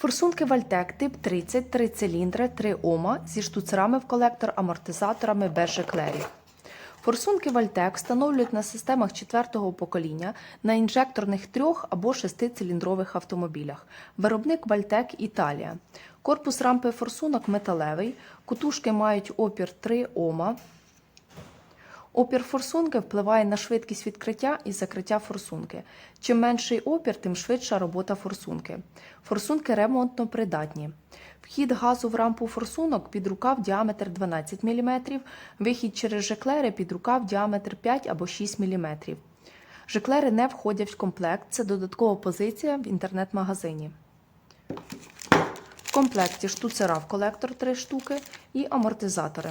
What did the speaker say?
Форсунки Вальтек тип 30, 3 циліндри, 3 Ома зі штуцерами в колектор, амортизаторами без жеклерів. Форсунки Вальтек встановлюють на системах четвертого покоління на інжекторних трьох або шестициліндрових автомобілях. Виробник Вальтек Італія. Корпус рампи форсунок металевий, кутушки мають опір 3 Ома. Опір форсунки впливає на швидкість відкриття і закриття форсунки. Чим менший опір, тим швидша робота форсунки. Форсунки ремонтно придатні. Вхід газу в рампу форсунок під рукав діаметр 12 мм, вихід через жеклери під рукав діаметр 5 або 6 мм. Жеклери не входять в комплект, це додаткова позиція в інтернет-магазині. В комплекті штуцера в колектор 3 штуки і амортизатори.